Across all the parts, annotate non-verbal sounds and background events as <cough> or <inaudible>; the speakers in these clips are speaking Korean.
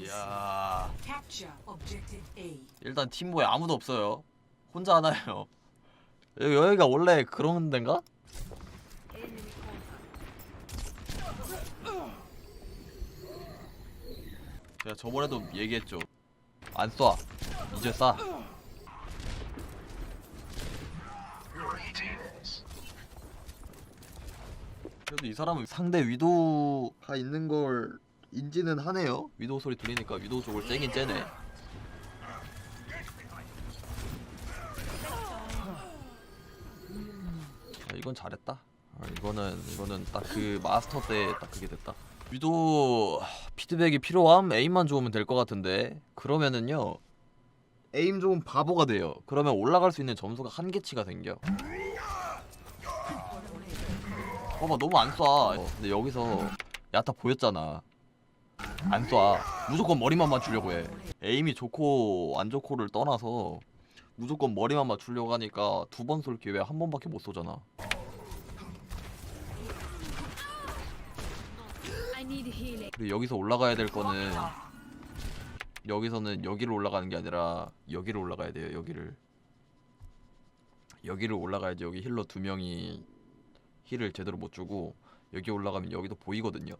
이야. 일단 팀보에 아무도 없어요. 혼자 하나요? 여기, 여기가 원래 그런 데인가? 제가 저번에도 얘기했죠. 안 쏴. 이제 쏴. 그래도 이 사람은 상대 위도가 있는 걸 인지는 하네요 위도 소리 들리니까 위도 쪽을 째긴 째네 아, 이건 잘했다. 아, 이거는 이거는 딱 그 마스터 때 딱 그게 됐다. 위도 피드백이 필요함 에임만 좋으면 될 것 같은데 그러면은요 에임 좋은 바보가 돼요. 그러면 올라갈 수 있는 점수가 한계치가 생겨. 봐봐 너무 안 쏴. 어, 근데 여기서 야타 보였잖아. 안 쏴. 무조건 머리만 맞추려고 해. 에임이 좋고 안 좋고를 떠나서 무조건 머리만 맞추려고 하니까 두 번 쏠 기회 한 번밖에 못 쏘잖아. 그리고 여기서 올라가야 될 거는 여기서는 여기를 올라가는 게 아니라 여기를 올라가야 돼요. 여기를 여기를 올라가야지 여기 힐러 두 명이 힐을 제대로 못 주고 여기 올라가면 여기도 보이거든요.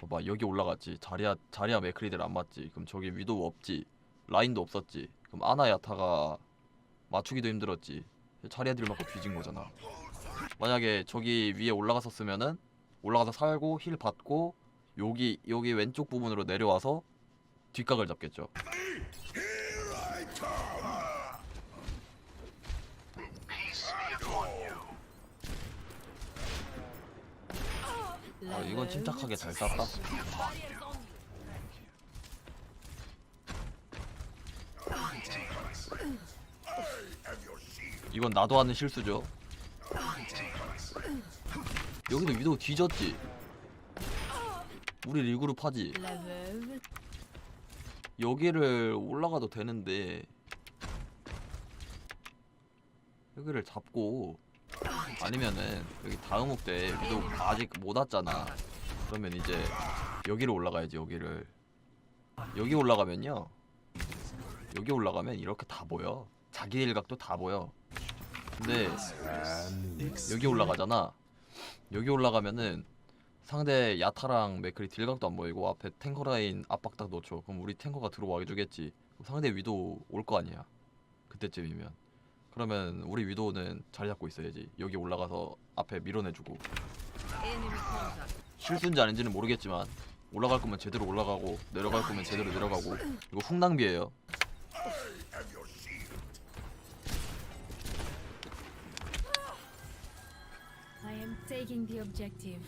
봐봐 여기 올라갔지. 자리야 자리야 맥크리들 안 맞지. 그럼 저기 위도 없지. 라인도 없었지. 그럼 아나 야타가 맞추기도 힘들었지. 자리야들 맞고 뒤진 거잖아. 만약에 저기 위에 올라갔었으면은 올라가서 살고 힐 받고 여기 여기 왼쪽 부분으로 내려와서 뒷각을 잡겠죠 아 이건 침착하게 잘 쐈다 이건 나도 하는 실수죠. 여기도 위도 뒤졌지. 우리 리그룹 하지. 여기를 올라가도 되는데 여기를 잡고 아니면은 여기 다음 옥대 위도 아직 못 왔잖아. 그러면 이제 여기를 올라가야지 여기를. 여기 올라가면요. 여기 올라가면 이렇게 다 보여. 자기 일각도 다 보여. 근데 여기 올라가잖아. 여기 올라가면은 상대 야타랑 맥클이 딜각도 안 보이고 앞에 탱커 라인 압박 딱 놓죠. 그럼 우리 탱커가 들어와 주겠지. 상대 위도 올 거 아니야. 그때쯤이면. 그러면 우리 위도는 자리 잡고 있어야지. 여기 올라가서 앞에 밀어내주고. 실수인지 아닌지는 모르겠지만 올라갈 거면 제대로 올라가고 내려갈 거면 제대로 내려가고 이거 훅낭비예요. Taking the objective.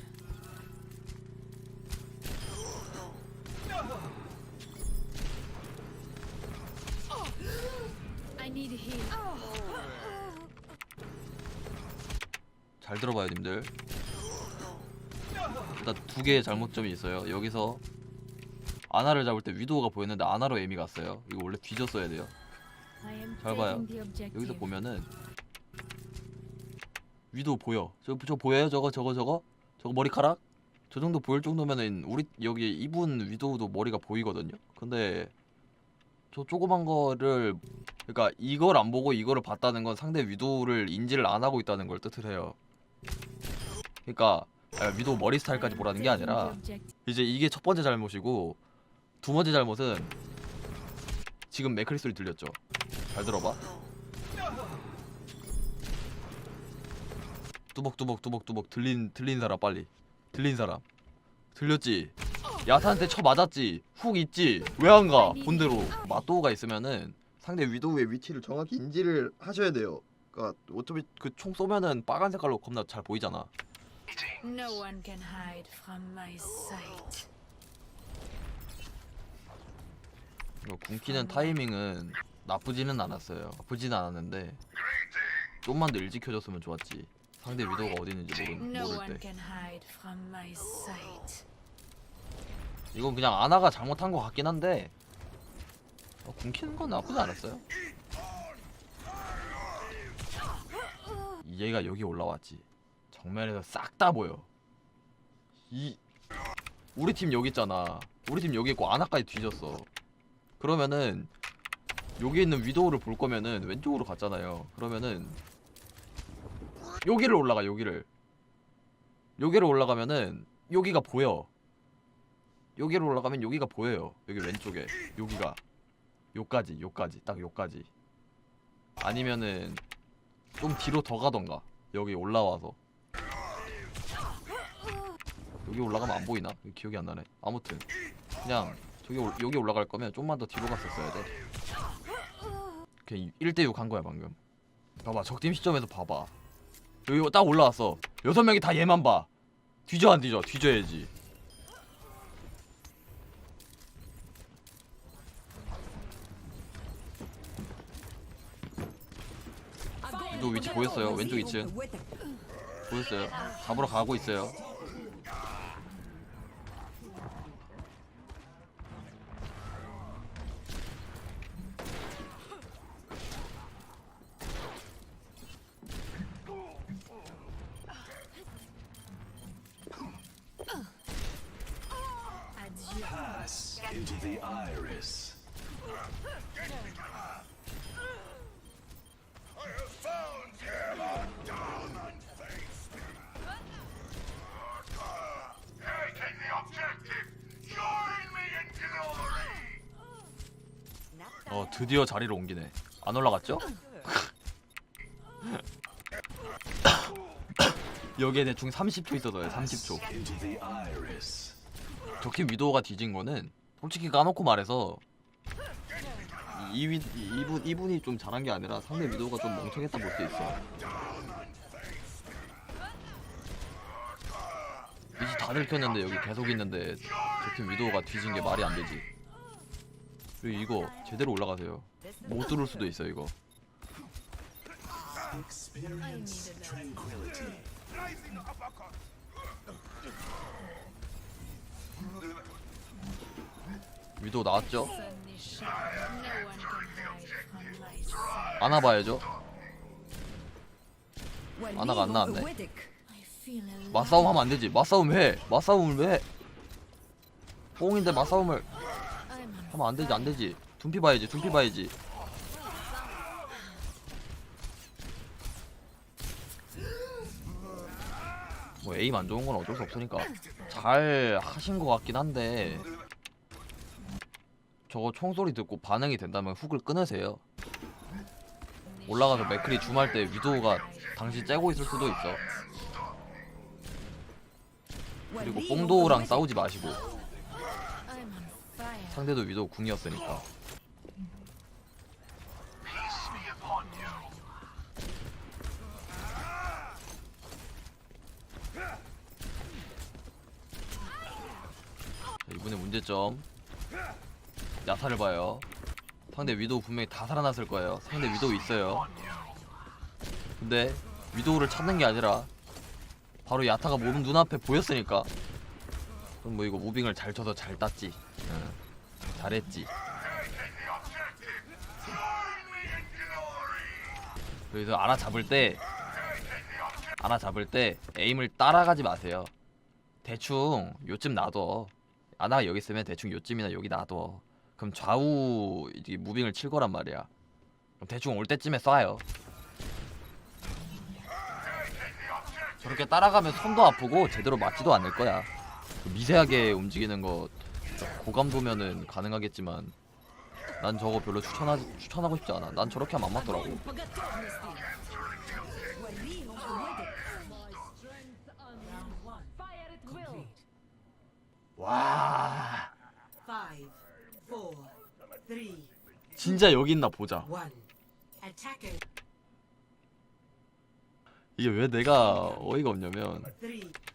Need heal. 잘 들어봐요, 님들. 일단 두 개의 잘못점이 있어요. 여기서 아나를 잡을 때 위도우가 보였는데 아나로 에미 갔어요. 이거 원래 뒤졌어야 돼요. I am 잘 봐요. taking the objective. 여기서 보면은 위도우 보여. 저, 저 보여요? 저거 저거 저거? 저거 머리카락? 저 정도 보일 정도면은 우리 여기 이분 위도우도 머리가 보이거든요. 근데 저 조그만 거를 그러니까 이걸 안 보고 이거를 봤다는 건 상대 위도우를 인지를 안 하고 있다는 걸 뜻을 해요. 그러니까 아, 위도우 머리 스타일까지 보라는 게 아니라. 이제 이게 첫 번째 잘못이고 두 번째 잘못은 지금 맥크리 소리 들렸죠? 잘 들어봐. 뚜벅뚜벅 뚜벅뚜벅 들린 들린 사람 빨리 들린 사람 들렸지? 야타한테 쳐 맞았지? 훅 있지? 왜 안 가? 본대로 맞도우가 있으면은 상대 위도우의 위치를 정확히 인지를 하셔야 돼요. 그러니까 어차피 그 총 쏘면은 빨간 색깔로 겁나 잘 보이잖아. No one can hide from my sight. 이거 궁키는 타이밍은 나쁘지는 않았어요. 나쁘지는 않았는데 좀만 더 일찍 켜줬으면 좋았지. 상대 위도가 어디 있는지 모르, No 모를 one 때. can hide from my sight. 이건 그냥 아나가 잘못한 것 같긴 한데 어, 궁키는 건 나쁘지 않았어요. 얘가 여기 올라왔지. 정면에서 싹 다 보여. 이 우리 팀 여기 있잖아. 우리 팀 여기 있고 아나까지 뒤졌어. 그러면은 여기 있는 위도우를 볼 거면은 왼쪽으로 갔잖아요. 그러면은 여기를 올라가 여기를. 여기를 올라가면은 여기가 보여. 여기로 올라가면 여기가 보여요. 여기 왼쪽에 여기가 요까지 요까지 딱 요까지. 아니면은 좀 뒤로 더 가던가 여기 올라와서 여기 올라가면 안 보이나? 기억이 안 나네. 아무튼 그냥 저기 올- 여기 올라갈 거면 좀만 더 뒤로 갔었어야 돼. 그냥 1대6 한 거야 방금. 봐봐 적팀 시점에서 봐봐. 여기 딱 올라왔어. 여섯 명이 다 얘만 봐. 뒤져 안 뒤져? 뒤져야지. 위치 보였어요. 왼쪽 2층. 보였어요. 잡으러 가고 있어요. 드디어 자리를 옮기네. 안 올라갔죠? <laughs> 여기에 대충 30초 있어서요. 30초. Into the iris. 적팀 위도우가 뒤진 거는 솔직히 까놓고 말해서 이, 위, 이분 이분이 좀 잘한 게 아니라 상대 위도우가 좀 멍청했다 볼 수 있어. 이지 다 들켰는데 여기 계속 있는데 적팀 위도우가 뒤진 게 말이 안 되지. 그리고 이거 제대로 올라가세요. 못 들을 수도 있어 이거. 위도우 나왔죠? 안아봐야죠. 아나가 안 나왔네. 맞싸움 하면 안 되지. 맞싸움 해. 맞싸움을 왜? 해? 뽕인데 맞싸움을 하면 안 되지 안 되지. 둔피 봐야지 둔피 봐야지. 뭐 에임 안 좋은 건 어쩔 수 없으니까 잘 하신 것 같긴 한데 저거 총소리 듣고 반응이 된다면 훅을 끊으세요. 올라가서 맥클이 줌할 때 위도우가 당신 째고 있을 수도 있어. 그리고 뽕도우랑 싸우지 마시고. 상대도 위도우 궁이었으니까. 자, 이분의 문제점 야타를 봐요. 상대 위도우 분명히 다 살아났을 거예요. 상대 위도우 있어요. 근데 위도우를 찾는 게 아니라 바로 야타가 몸 눈앞에 보였으니까 그럼 뭐 이거 무빙을 잘 쳐서 잘 땄지. 응. 잘했지. 그래서 아나 잡을 때 아나 잡을 때 에임을 따라가지 마세요. 대충 요쯤 놔둬. 아나가 여기 있으면 대충 요쯤이나 여기 놔둬. 그럼 좌우 이게 무빙을 칠 거란 말이야. 그럼 대충 올 때쯤에 쏴요. 저렇게 따라가면 손도 아프고 제대로 맞지도 않을 거야. 그 미세하게 움직이는 거 고감도면은 가능하겠지만 난 저거 별로 추천하지 추천하고 싶지 않아. 난 저렇게 하면 안 맞더라고. 와 진짜 여기 있나 보자. 이게 왜 내가 어이가 없냐면.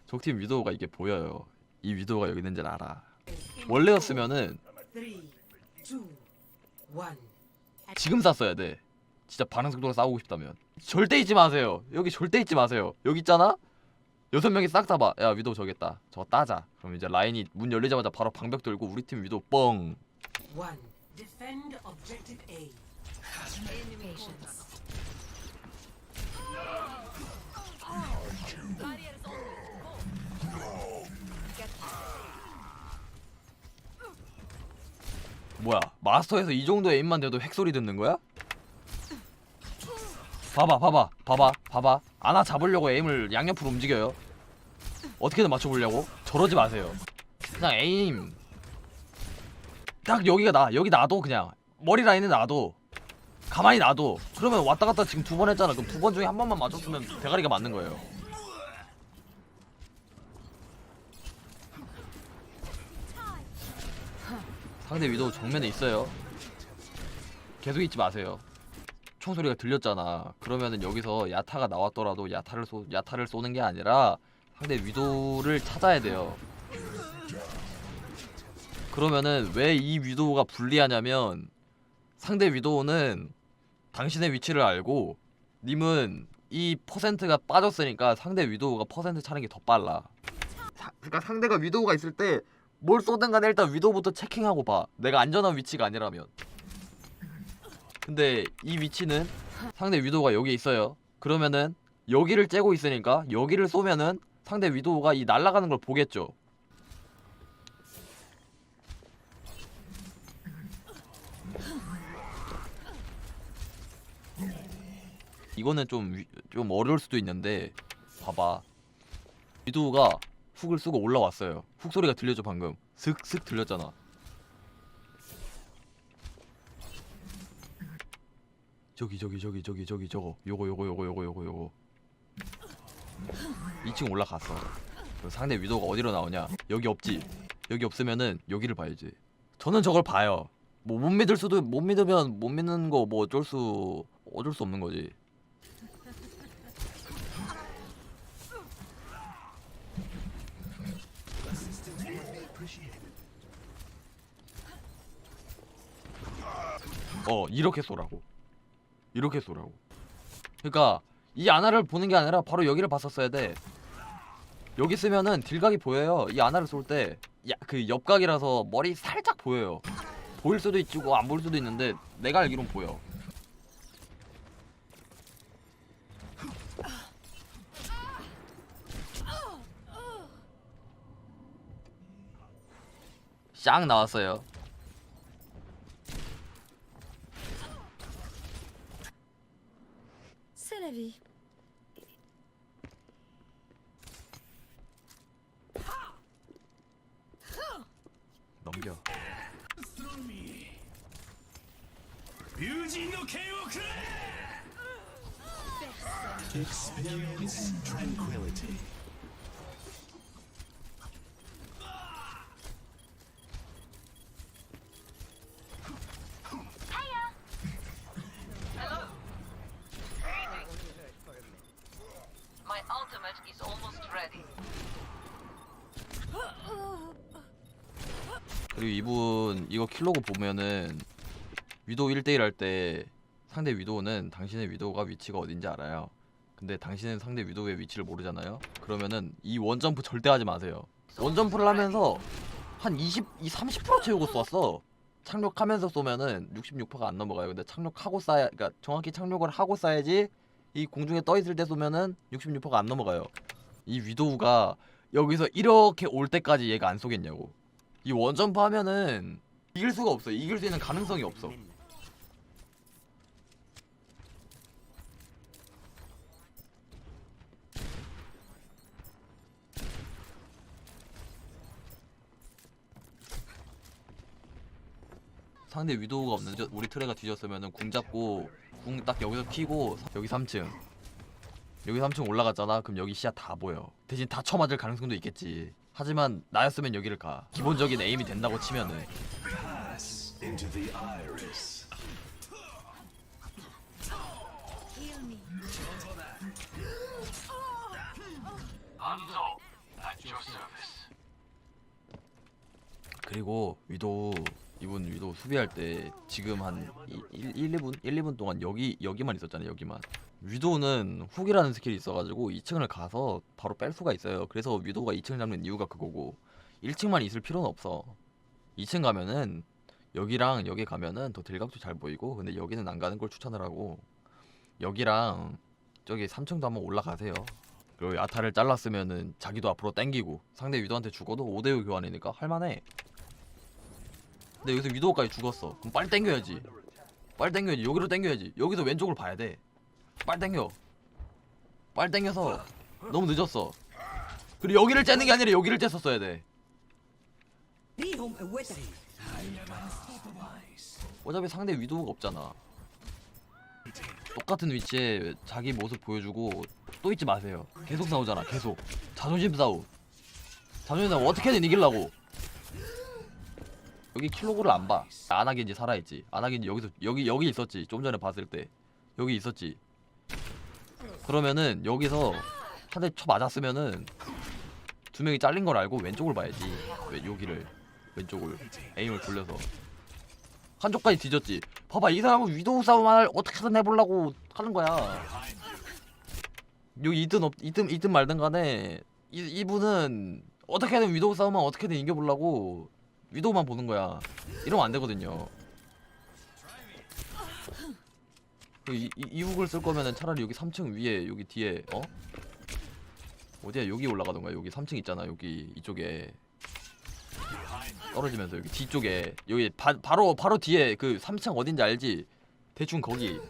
적팀 위도우가 이게 보여요. 이 위도우가 여기 있는 줄 알아. 원래였으면은. 지금 쐈어야 돼. 진짜 반응 속도로 싸우고 싶다면. 절대 잊지 마세요. 여기 절대 잊지 마세요. 여기 있잖아. 여섯 명이 싹 다 봐. 야 위도우 저겠다. 저거 따자. 그럼 이제 라인이 문 열리자마자 바로 방벽 들고 우리 팀 위도우 뻥. One. Defend objective A. Patience. 뭐야 마스터에서 이 정도 에임만 돼도 핵소리 듣는 거야? 봐봐 봐봐 봐봐 봐봐. 아나 잡으려고 에임을 양옆으로 움직여요. 어떻게든 맞춰보려고. 저러지 마세요. 그냥 에임. 딱 여기가 나 여기 놔도 그냥. 머리 라인에 놔도. 가만히 놔도. 그러면 왔다 갔다 지금 두 번 했잖아. 그럼 두 번 중에 한 번만 맞췄으면 대가리가 맞는 거예요 상대 위도 정면에 있어요. 계속 있지 마세요. 총소리가 들렸잖아. 그러면은 여기서 야타가 나왔더라도 야타를 쏘 야타를 쏘는 게 아니라 상대 위도를 찾아야 돼요. 그러면은 왜 이 위도우가 불리하냐면 상대 위도우는 당신의 위치를 알고 님은 이 퍼센트가 빠졌으니까 상대 위도우가 퍼센트 차는 게 더 빨라. 사- 그러니까 상대가 위도우가 있을 때 뭘 쏘든 간에 일단 위도우부터 체킹하고 봐. 내가 안전한 위치가 아니라면. 근데 이 위치는 상대 위도우가 여기 있어요. 그러면은 여기를 째고 있으니까 여기를 쏘면은 상대 위도우가 이 날아가는 걸 보겠죠. 이거는 좀, 위- 좀 어려울 수도 있는데 봐봐 위도우가 훅을 쓰고 올라왔어요. 훅 소리가 들려줘 방금. 슥슥 들렸잖아. 저기 저기 저기 저기 저기 저거. 요거 요거 요거 요거 요거 요거. 2층 올라갔어. 그럼 상대 위도우가 어디로 나오냐? 여기 없지? 여기 없으면은 여기를 봐야지. 저는 저걸 봐요. 뭐 못 믿을 수도 못 믿으면 못 믿는 거 뭐 어쩔 수 어쩔 수 없는 거지 어 이렇게 쏘라고. 이렇게 쏘라고. 그러니까 이 아나를 보는 게 아니라 바로 여기를 봤었어야 돼. 여기 쓰면은 딜각이 보여요. 이 아나를 쏠 때 그 옆각이라서 머리 살짝 보여요. 보일 수도 있고 안 보일 수도 있는데 내가 알기론 보여. 쌍 나왔어요 Sorry. 넘겨. Experience tranquility. 킬로그 보면은 위도 1대1 할 때 상대 위도우는 당신의 위도우가 위치가 어딘지 알아요. 근데 당신은 상대 위도우의 위치를 모르잖아요. 그러면은 이 원점프 절대 하지 마세요. 원점프를 하면서 한 20, 이30% 채우고 쐈어. 착륙하면서 쏘면은 66%가 안 넘어가요. 근데 착륙하고 쏴야, 그러니까 정확히 착륙을 하고 쏴야지 이 공중에 떠 있을 때 쏘면은 66%가 안 넘어가요. 이 위도우가 여기서 이렇게 올 때까지 얘가 안 쏘겠냐고. 이 원점프 하면은 이길 수가 없어. 이길 수 있는 가능성이 없어. 상대 위도우가 없는 저 우리 트레가 뒤졌으면은 궁 잡고 궁 딱 여기서 키고 여기 3층. 여기 3층 올라갔잖아. 그럼 여기 시야 다 보여. 대신 다 쳐맞을 가능성도 있겠지. 하지만 나였으면 여기를 가. 기본적인 에임이 된다고 치면은 into the iris. Heal me. Hanzo, at your service. 그리고 위도우 이분 위도우 수비할 때 지금 한 1, 1, 2분 1, 2분 동안 여기 여기만 있었잖아요 여기만 위도우는 훅이라는 스킬이 있어가지고 2층을 가서 바로 뺄 수가 있어요 그래서 위도우가 2층 잡는 이유가 그거고 1층만 있을 필요는 없어 2층 가면은 여기랑 여기 가면은 더 딜각도 잘 보이고 근데 여기는 안 가는 걸 추천을 하고 여기랑 저기 3층도 한번 올라가세요 그리고 야타를 잘랐으면은 자기도 앞으로 땡기고 상대 위도한테 죽어도 5대5 교환이니까 할만해 근데 여기서 위도우까지 죽었어. 그럼 빨리 땡겨야지. 빨리 땡겨야지. 여기로 땡겨야지. 여기서 왼쪽을 봐야 돼. 빨리 땡겨. 빨리 땡겨서 너무 늦었어. 그리고 여기를 째는 게 아니라 여기를 쬐었어야 돼. 어차피 상대 위도우가 없잖아. 똑같은 위치에 자기 모습 보여주고 또 있지 마세요. 계속 싸우잖아. 계속 자존심 싸움. 자존심 싸움 어떻게든 이기려고. 여기 킬로그를 안 봐. 안하긴지 살아있지. 안하긴지 여기서 여기 여기 있었지. 좀 전에 봤을 때 여기 있었지. 그러면은 여기서 한 대 쳐 맞았으면은 두 명이 잘린 걸 알고 왼쪽을 봐야지. 왜 여기를 왼쪽을 에임을 돌려서 한쪽까지 뒤졌지. 봐봐 이 사람은 위도우 싸움을 어떻게든 해보려고 하는 거야. 여기 있든 없 있든 있든 말든 간에 이 이분은 어떻게든 위도우 싸움만 어떻게든 이겨보려고 위도우만 보는 거야. 이러면 안 되거든요. 그 이, 이, 이 훅을 쓸 거면은 차라리 여기 3층 위에 여기 뒤에 어? 어디야 여기 올라가던가 여기 3층 있잖아 여기 이쪽에 떨어지면서 여기 뒤쪽에 여기 바, 바로 바로 뒤에 그 3층 어딘지 알지? 대충 거기.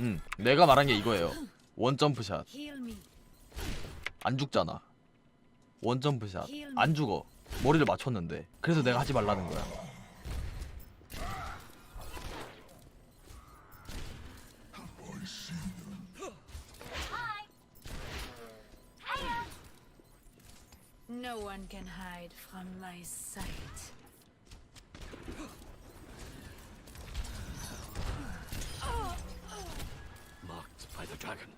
응 내가 말한 게 이거예요. 원점프샷. 안 죽잖아. 원점프샷. 안 죽어. 머리를 맞췄는데. 그래서 내가 하지 말라는 거야 No one can hide from my sight. Marked by the dragon.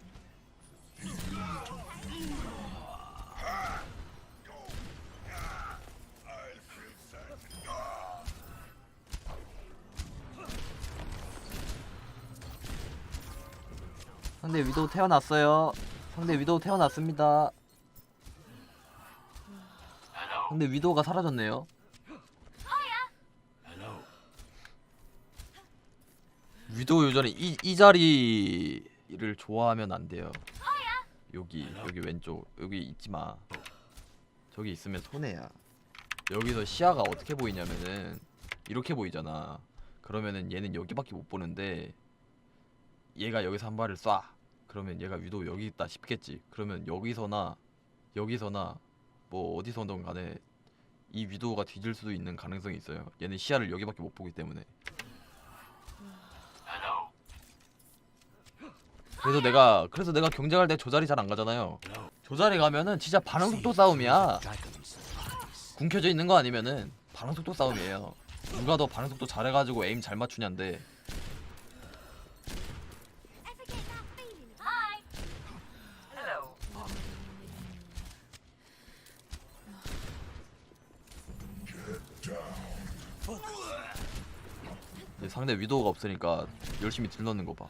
상대 위도우 태어났어요. 상대 위도우 태어났습니다. 근데 위도우가 사라졌네요. 위도우 요전에 이, 이 자리를 좋아하면 안 돼요. 여기 여기 왼쪽 여기 있지 마. 저기 있으면 손해야. 여기서 시야가 어떻게 보이냐면은 이렇게 보이잖아. 그러면은 얘는 여기밖에 못 보는데 얘가 여기서 한 발을 쏴. 그러면 얘가 위도우 여기 있다 싶겠지. 그러면 여기서나 여기서나 뭐 어디서든 간에 이 위도우가 뒤질 수도 있는 가능성이 있어요. 얘는 시야를 여기밖에 못 보기 때문에. 그래서 내가 그래서 내가 경쟁할 때 저 자리 잘 안 가잖아요. 저 자리 가면은 진짜 반응 속도 싸움이야. 궁켜져 있는 거 아니면은 반응 속도 싸움이에요. 누가 더 반응 속도 잘해가지고 에임 잘 맞추냐인데 상대 위도우가 없으니까 열심히 딜 넣는 거 봐.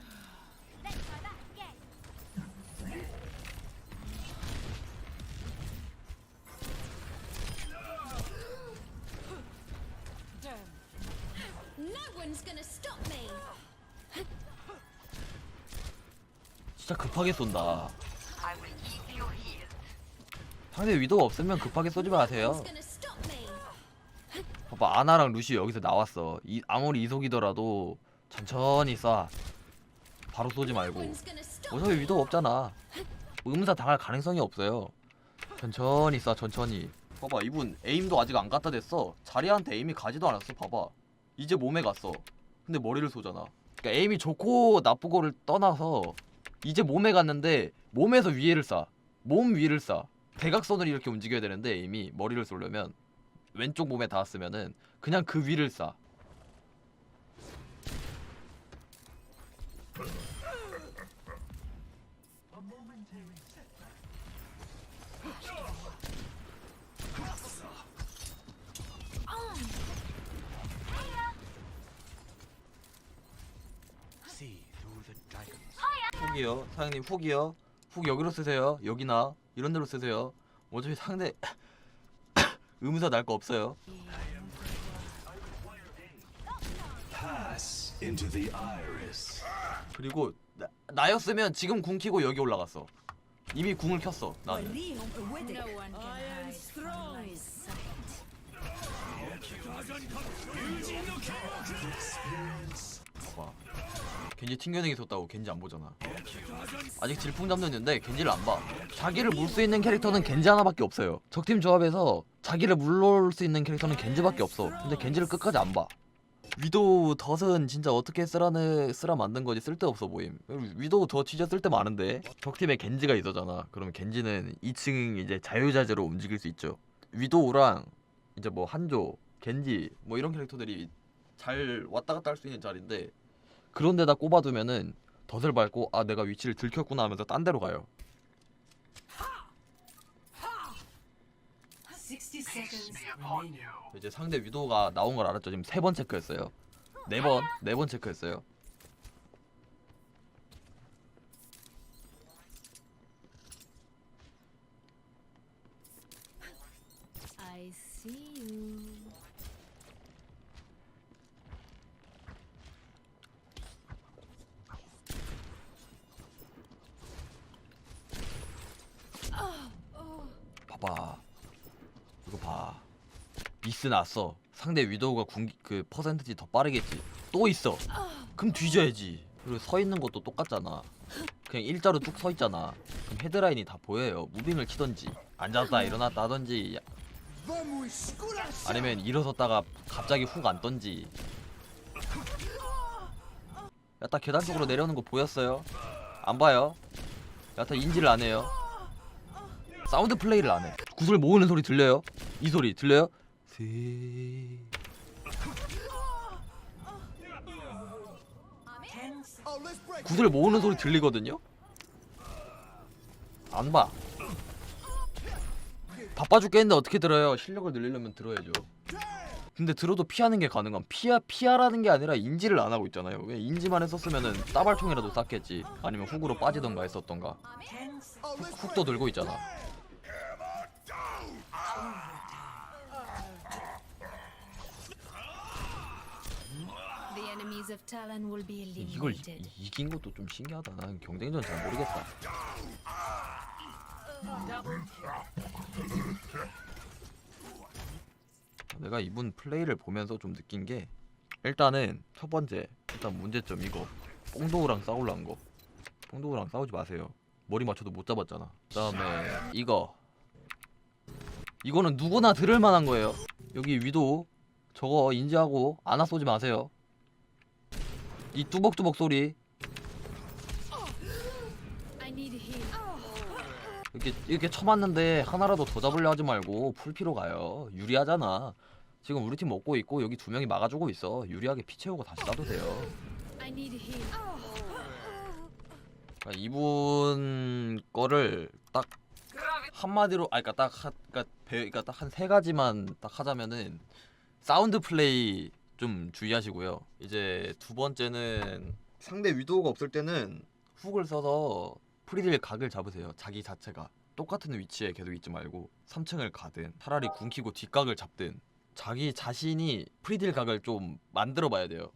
No one's gonna stop me. 진짜 급하게 쏜다. 상대 위도우 없으면 급하게 쏘지 마세요. 봐봐 아나랑 루시 여기서 나왔어. 이 아무리 이속이더라도 천천히 쏴. 바로 쏘지 말고. 어차피? 위도우 없잖아. 음사 당할 가능성이 없어요. 천천히 쏴 천천히. 봐봐 이분 에임도 아직 안 갖다 댔어. 자리한테 에임이 가지도 않았어. 봐봐. 이제 몸에 갔어. 근데 머리를 쏘잖아. 그러니까 에임이 좋고 나쁘고를 떠나서 이제 몸에 갔는데 몸에서 위에를 쏴. 몸 위를 쏴. 대각선으로 이렇게 움직여야 되는데 에임이 머리를 쏘려면 왼쪽 몸에 닿았으면은 그냥 그 위를 쏴. 훅이요. 사장님 훅이요. 훅 여기로 쓰세요. 여기나 이런 데로 쓰세요. 어차피 상대 음사 날 거 없어요. Pass into the iris. 그리고 나, 나였으면 지금 궁 키고 여기 올라갔어. 이미 궁을 켰어. 나는. No one can hide from my sight. 봐봐 겐지 튕겨내기 섰다고 겐지 안 보잖아. 아직 질풍 잡는인데 겐지를 안 봐. 자기를 물 수 있는 캐릭터는 겐지 하나밖에 없어요. 적팀 조합에서 자기를 물러올 수 있는 캐릭터는 겐지밖에 없어. 근데 겐지를 끝까지 안봐. 위도우 덫은 진짜 어떻게 쓰라는 쓰라 만든 거지 쓸데없어 보임. 위도우 덫 진짜 쓸데 많은데 적팀에 겐지가 있어잖아. 그러면 겐지는 2층 이제 자유자재로 움직일 수 있죠. 위도우랑 이제 뭐 한조 겐지 뭐 이런 캐릭터들이 잘 왔다 갔다 할 수 있는 자리인데 그런 데다 꼽아두면은 덫을 밟고 아 내가 위치를 들켰구나 하면서 딴 데로 가요 60 seconds remaining. 이제 상대 위도가 나온 걸 알았죠 지금 세 번 체크했어요 네 번 네 번 체크했어요 I see you. 봐봐 이거 봐 미스 났어. 상대 위도우가 군기 그 퍼센트지 더 빠르겠지. 또 있어. 그럼 뒤져야지. 그리고 서 있는 것도 똑같잖아. 그냥 일자로 쭉 서 있잖아. 그럼 헤드라인이 다 보여요. 무빙을 치던지 앉았다 일어났다 하던지. 아니면 일어섰다가 갑자기 훅 앉던지. 야타 계단 쪽으로 내려오는 거 보였어요? 안 봐요? 야타 인지를 안 해요. 사운드 플레이를 안 해. 구슬 모으는 소리 들려요? 이 소리 들려요? Seconds. 구슬 모으는 소리 들리거든요? 안 봐. 바빠 죽겠는데 어떻게 들어요? 실력을 늘리려면 들어야죠. 근데 들어도 피하는 게 가능함. 피하 피하라는 게 아니라 인지를 안 하고 있잖아요. 그냥 인지만 했었으면은 따발총이라도 쐈겠지. 아니면 훅으로 빠지던가 했었던가. Seconds. 훅도 들고 있잖아. 이걸 이. 이긴 것도 좀 신기하다. 난 경쟁전 잘 모르겠다. 내가 이분 플레이를 보면서 좀 느낀 게 일단은 첫 번째 일단 문제점 이거. 뽕도우랑 싸울란 거. 뽕도우랑 싸우지 마세요. 머리 맞춰도 못 잡았잖아. 그 다음에 이거. 이거는 누구나 들을 만한 거예요. 여기 위도 저거 인지하고 안아 쏘지 마세요 이 뚜벅뚜벅 소리. 이렇게 이렇게 쳐맞는데 하나라도 더 잡으려 하지 말고 풀 피로 가요. 유리하잖아. 지금 우리 팀 먹고 있고 여기 두 명이 막아주고 있어. 유리하게 피 채우고 다시 쏴도 돼요. 그러니까 이분 거를 딱 한마디로 아 그러니까 딱 하, 그러니까 배 그러니까 딱 한 세 가지만 딱 하자면은 사운드 플레이 좀 주의하시고요. 이제 두 번째는 상대 위도우가 없을 때는 훅을 써서 프리딜 각을 잡으세요. 자기 자체가 똑같은 위치에 계속 있지 말고 3층을 가든 차라리 궁 키고 뒷각을 잡든 자기 자신이 프리딜 각을 좀 만들어 봐야 돼요.